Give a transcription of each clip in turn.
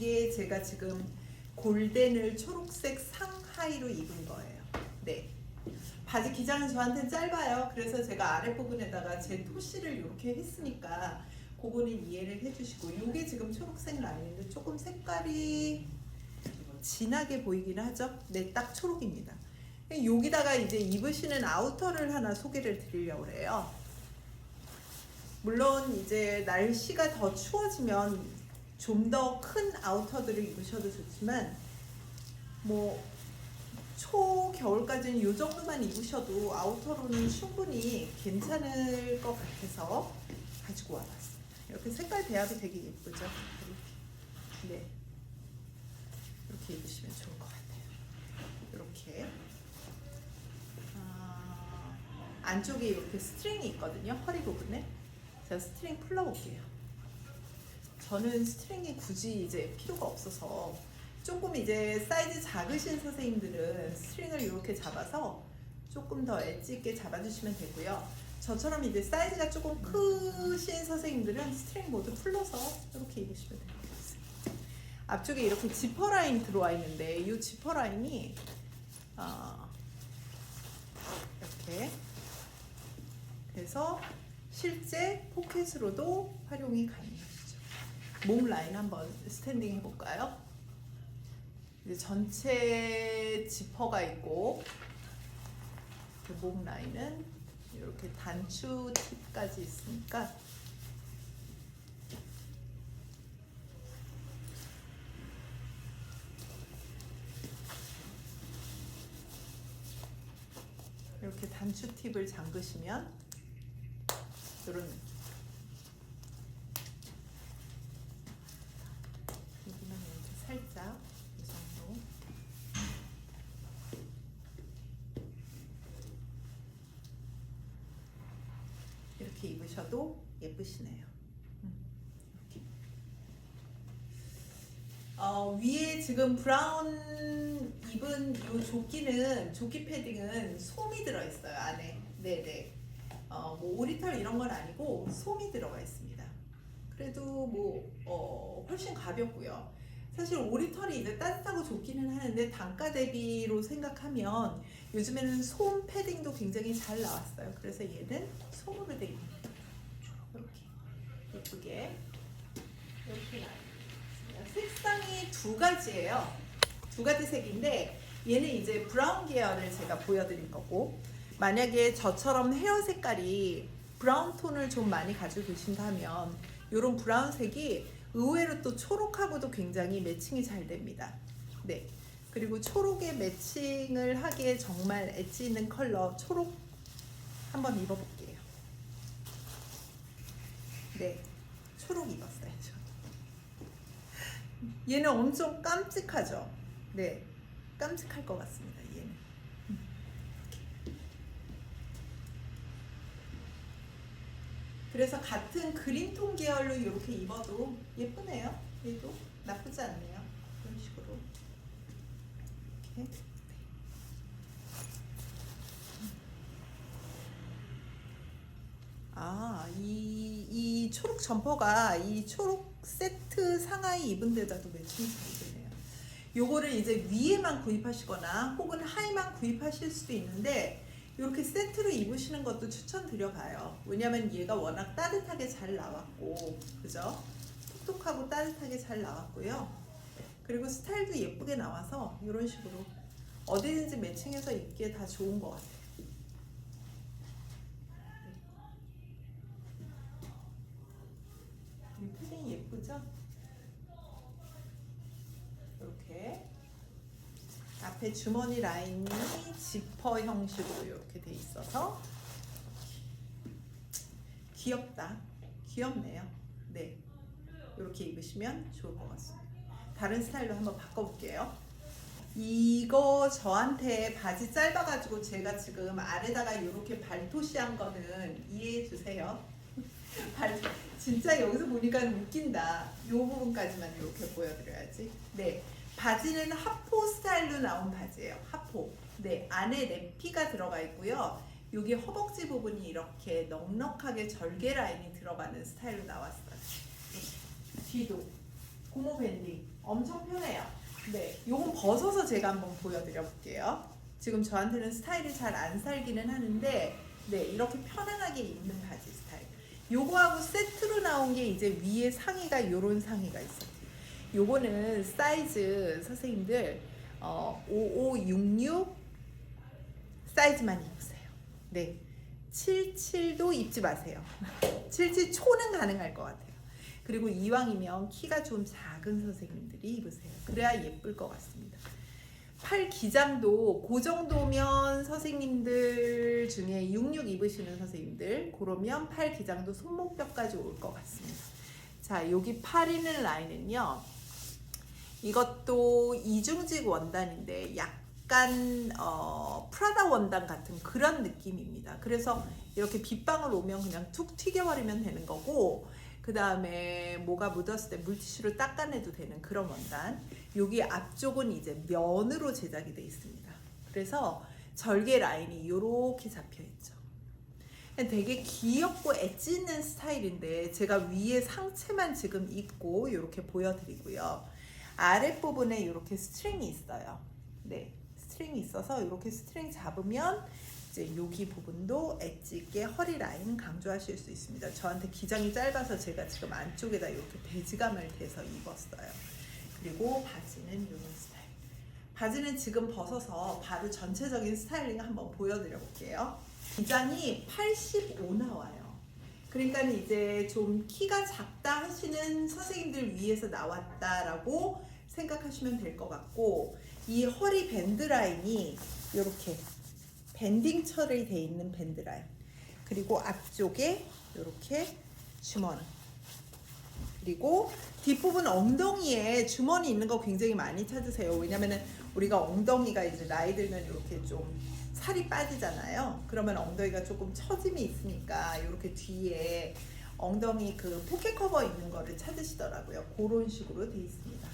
이게 제가 지금 골덴을 초록색 상하이로 입은 거예요. 네. 바지 기장은 저한테는 짧아요. 그래서 제가 아랫부분에다가 제 토시를 이렇게 했으니까 그거는 이해를 해주시고 이게 지금 초록색 라인인데 조금 색깔이 진하게 보이긴 하죠. 네, 딱 초록입니다. 여기다가 이제 입으시는 아우터를 하나 소개를 드리려고 해요. 물론 이제 날씨가 더 추워지면 좀 더 큰 아우터들을 입으셔도 좋지만 뭐 초겨울까지는 이 정도만 입으셔도 아우터로는 충분히 괜찮을 것 같아서 가지고 와봤습니다. 이렇게 색깔 배합이 되게 예쁘죠? 네. 이렇게 입으시면 좋을 것 같아요. 이렇게. 아, 안쪽에 이렇게 스트링이 있거든요. 허리 부분에. 제가 스트링 풀러볼게요. 저는 스트링이 굳이 이제 필요가 없어서 조금 이제 사이즈 작으신 선생님들은 스트링을 이렇게 잡아서 조금 더 엣지 있게 잡아주시면 되고요. 저처럼 이제 사이즈가 조금 크신 선생님들은 스트링 모두 풀러서 이렇게 입으시면 돼요. 앞쪽에 이렇게 지퍼 라인 들어와 있는데 이 지퍼 라인이 어, 이렇게 그래서 실제 포켓으로도 활용이 가능하시 죠. 목 라인 한번 스탠딩 해볼까요? 이제 전체 지퍼가 있고 그목 라인은 이렇게 단추 팁까지 있으니까 이렇게 단추 팁을 잠그시면 이런 느낌. 여기는 이렇게 살짝 이 정도. 이렇게 입으셔도 예쁘시네요. 음, 이렇게. 어, 위에 지금 브라운 입은 이 조끼는 조끼 패딩은 솜이 들어 있어요 안에. 네네. 어, 뭐 오리털 이런 건 아니고 솜이 들어가 있습니다. 그래도 뭐 어, 훨씬 가볍고요. 사실 오리털이 이제 따뜻하고 좋기는 하는데 단가 대비로 생각하면 요즘에는 솜 패딩도 굉장히 잘 나왔어요. 그래서 얘는 솜으로 돼 있습니다. 이렇게 예쁘게 이렇게 나왔습니다. 색상이 두 가지예요. 두 가지 색인데 얘는 이제 브라운 계열을 제가 보여드린 거고 만약에 저처럼 헤어 색깔이 브라운 톤을 좀 많이 가지고 계신다면 이런 브라운 색이 의외로 또 초록하고도 굉장히 매칭이 잘 됩니다. 네. 그리고 초록에 매칭을 하기에 정말 엣지 있는 컬러 초록 한번 입어볼게요. 네. 초록 입었어요. 저. 얘는 엄청 깜찍하죠? 네. 깜찍할 것 같습니다. 얘는. 그래서 같은 그린톤 계열로 이렇게 입어도 예쁘네요. 얘도 나쁘지 않네요. 이런 식으로. 이렇게. 아, 이, 이 초록 점퍼가 이 초록 세트 상하이 입은 데다도 매칭이 잘 되네요. 요거를 이제 위에만 구입하시거나 혹은 하의만 구입하실 수도 있는데 이렇게 세트로 입으시는 것도 추천드려 봐요. 왜냐면 얘가 워낙 따뜻하게 잘 나왔고, 그죠? 톡톡하고 따뜻하게 잘 나왔고요. 그리고 스타일도 예쁘게 나와서 이런 식으로 어디든지 매칭해서 입기에 다 좋은 것 같아요. 이 예쁘죠? 이렇게 앞에 주머니 라인이 지퍼 형식으로 이렇게 돼 있어서 귀엽다. 귀엽네요. 네. 이렇게 입으시면 좋을 것 같습니다. 다른 스타일로 한번 바꿔볼게요. 이거 저한테 바지 짧아가지고 제가 지금 아래다가 이렇게 발토시한 거는 이해해 주세요. 발 진짜 여기서 보니까 웃긴다. 이 부분까지만 이렇게 보여드려야지. 네. 바지는 하포 스타일로 나온 바지예요. 하포. 네, 안에 랩피가 들어가 있고요. 여기 허벅지 부분이 이렇게 넉넉하게 절개 라인이 들어가는 스타일로 나왔어요. 뒤도 고무 밴딩 엄청 편해요. 네, 요건 벗어서 제가 한번 보여드려 볼게요. 지금 저한테는 스타일이 잘 안 살기는 하는데, 네, 이렇게 편안하게 입는 바지 스타일. 요거하고 세트로 나온 게 이제 위에 상의가 요런 상의가 있어요. 요거는 사이즈 선생님들 어, 5566 사이즈만 입으세요. 네. 77도 입지 마세요. 77 초는 가능할 것 같아요. 그리고 이왕이면 키가 좀 작은 선생님들이 입으세요. 그래야 예쁠 것 같습니다. 팔 기장도 그 정도면 선생님들 중에 66 입으시는 선생님들 그러면 팔 기장도 손목뼈까지 올 것 같습니다. 자 여기 팔 있는 라인은요. 이것도 이중직 원단인데 약간 어, 프라다 원단 같은 그런 느낌입니다. 그래서 이렇게 빗방울 오면 그냥 툭 튀겨버리면 되는 거고 그 다음에 뭐가 묻었을 때 물티슈로 닦아내도 되는 그런 원단. 여기 앞쪽은 이제 면으로 제작이 되어 있습니다. 그래서 절개 라인이 이렇게 잡혀 있죠. 되게 귀엽고 엣지 있는 스타일인데 제가 위에 상체만 지금 입고 이렇게 보여드리고요. 아랫부분에 이렇게 스트링이 있어요. 네, 스트링이 있어서 이렇게 스트링 잡으면 이제 여기 부분도 엣지 있게 허리 라인 강조하실 수 있습니다. 저한테 기장이 짧아서 제가 지금 안쪽에다 이렇게 배지감을 대서 입었어요. 그리고 바지는 이런 스타일. 바지는 지금 벗어서 바로 전체적인 스타일링 한번 보여드려 볼게요. 기장이 85 나와요. 그러니까 이제 좀 키가 작다 하시는 선생님들 위해서 나왔다라고 생각하시면 될 것 같고 이 허리 밴드 라인이 이렇게 밴딩 처리 돼 있는 밴드 라인 그리고 앞쪽에 이렇게 주머니 그리고 뒷부분 엉덩이에 주머니 있는 거 굉장히 많이 찾으세요. 왜냐면은 우리가 엉덩이가 이제 나이 들면 이렇게 좀 살이 빠지잖아요. 그러면 엉덩이가 조금 처짐이 있으니까 이렇게 뒤에 엉덩이 그 포켓 커버 있는 거를 찾으시더라고요. 그런 식으로 돼 있습니다.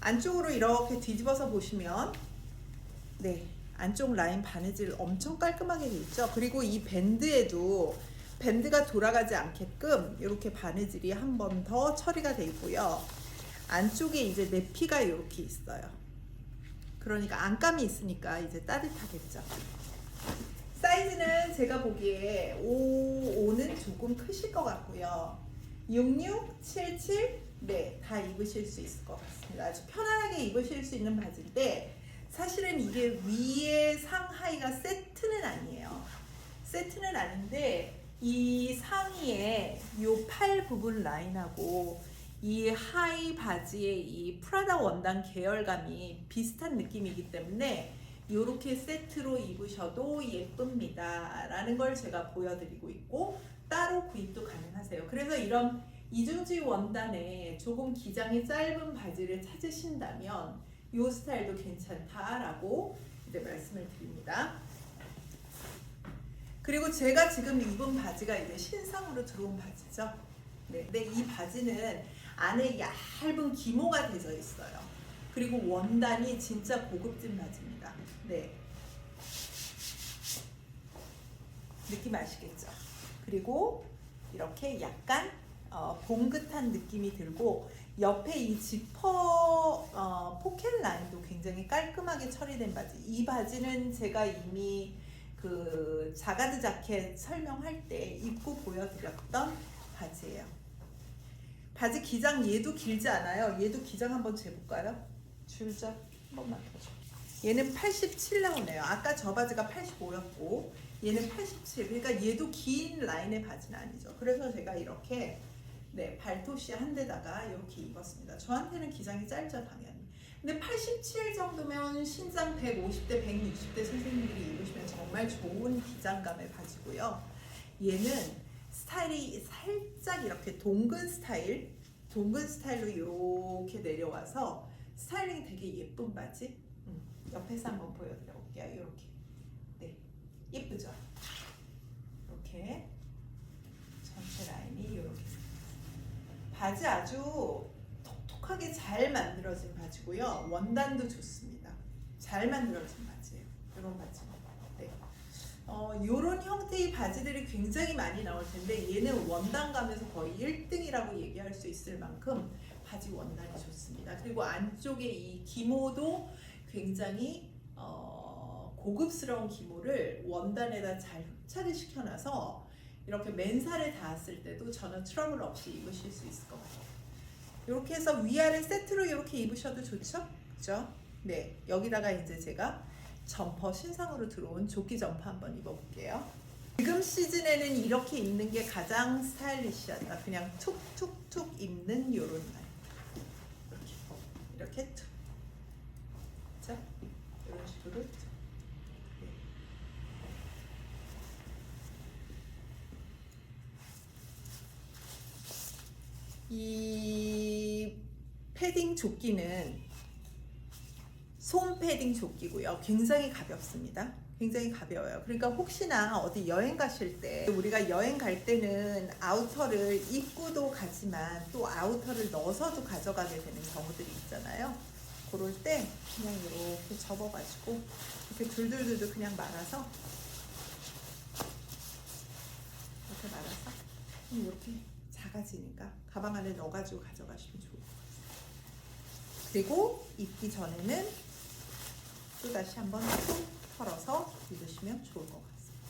안쪽으로 이렇게 뒤집어서 보시면 네 안쪽 라인 바느질 엄청 깔끔하게 돼 있죠. 그리고 이 밴드에도 밴드가 돌아가지 않게끔 이렇게 바느질이 한 번 더 처리가 돼 있고요. 안쪽에 이제 내피가 이렇게 있어요. 그러니까 안감이 있으니까 이제 따뜻하겠죠. 사이즈는 제가 보기에 5, 5는 조금 크실 것 같고요. 66, 77, 네, 다 입으실 수 있을 것 같습니다. 아주 편안하게 입으실 수 있는 바지인데 사실은 이게 위에 상하이가 세트는 아니에요. 세트는 아닌데 이 상의에 요 팔 부분 라인하고 이 하이 바지의 이 프라다 원단 계열감이 비슷한 느낌이기 때문에 이렇게 세트로 입으셔도 예쁩니다. 라는 걸 제가 보여드리고 있고 따로 구입도 가능하세요. 그래서 이런 이중지 원단에 조금 기장이 짧은 바지를 찾으신다면 이 스타일도 괜찮다라고 이제 말씀을 드립니다. 그리고 제가 지금 입은 바지가 이제 신상으로 들어온 바지죠. 네, 근데 이 바지는 안에 얇은 기모가 되어 있어요. 그리고 원단이 진짜 고급진 바지입니다. 네. 느낌 아시겠죠? 그리고 이렇게 약간 어, 봉긋한 느낌이 들고 옆에 이 지퍼 어, 포켓 라인도 굉장히 깔끔하게 처리된 바지. 이 바지는 제가 이미 그 자가드 자켓 설명할 때 입고 보여드렸던 바지예요. 바지 기장 얘도 길지 않아요. 얘도 기장 한번 재볼까요? 줄자 한 번만 더 줘. 얘는 87 나오네요. 아까 저 바지가 85였고 얘는 87. 그러니까 얘도 긴 라인의 바지는 아니죠. 그래서 제가 이렇게 네, 발토시 한 데다가 이렇게 입었습니다. 저한테는 기장이 짧죠, 당연히. 근데 87 정도면 신장 150대, 160대 선생님들이 입으시면 정말 좋은 기장감의 바지고요. 얘는 스타일이 살짝 이렇게 동근 스타일, 동근 스타일로 이렇게 내려와서 스타일링이 되게 예쁜 바지. 음, 옆에서 한번 보여드려 볼게요. 이렇게. 네, 예쁘죠? 이렇게 전체 라인이 이렇게. 바지 아주 잘 만들어진 바지고요. 원단도 좋습니다. 잘 만들어진 바지예요. 이런 바지. 네. 어, 이런 형태의 바지들이 굉장히 많이 나올 텐데 얘는 원단감에서 거의 1등이라고 얘기할 수 있을 만큼 바지 원단이 좋습니다. 그리고 안쪽에 이 기모도 굉장히 어, 고급스러운 기모를 원단에다 잘 흡착을 시켜놔서 이렇게 맨살에 닿았을 때도 전혀 트러블 없이 입으실 수 있을 것 같아요. 이렇게 해서 위아래 세트로 이렇게 입으셔도 좋죠? 그죠? 네, 여기다가 이제 제가 점퍼 신상으로 들어온 조끼 점퍼 한번 입어볼게요. 지금 시즌에는 이렇게 입는 게 가장 스타일리시하다. 그냥 툭툭툭 입는 요런 날. 이렇게 이렇게 툭. 자, 이런 식으로 툭. 네. 이 패딩 조끼는 솜 패딩 조끼고요. 굉장히 가볍습니다. 굉장히 가벼워요. 그러니까 혹시나 어디 여행 가실 때 우리가 여행 갈 때는 아우터를 입고도 가지만 또 아우터를 넣어서도 가져가게 되는 경우들이 있잖아요. 그럴 때 그냥 이렇게 접어가지고 이렇게 둘둘둘둘 그냥 말아서 이렇게 말아서 이렇게 작아지니까 가방 안에 넣어가지고 가져가시면 좋을 것 같아요. 그리고 입기 전에는 또 다시 한번 툭 털어서 입으시면 좋을 것 같습니다.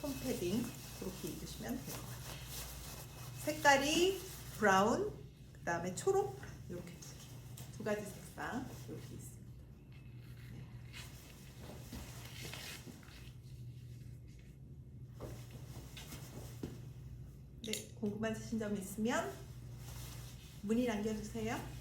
솜 패딩 그렇게 입으시면 될 것 같아요. 색깔이 브라운, 그 다음에 초록 이렇게 두 개, 두 가지 색상 이렇게 있습니다. 네, 궁금하신 점 있으면 문의 남겨주세요.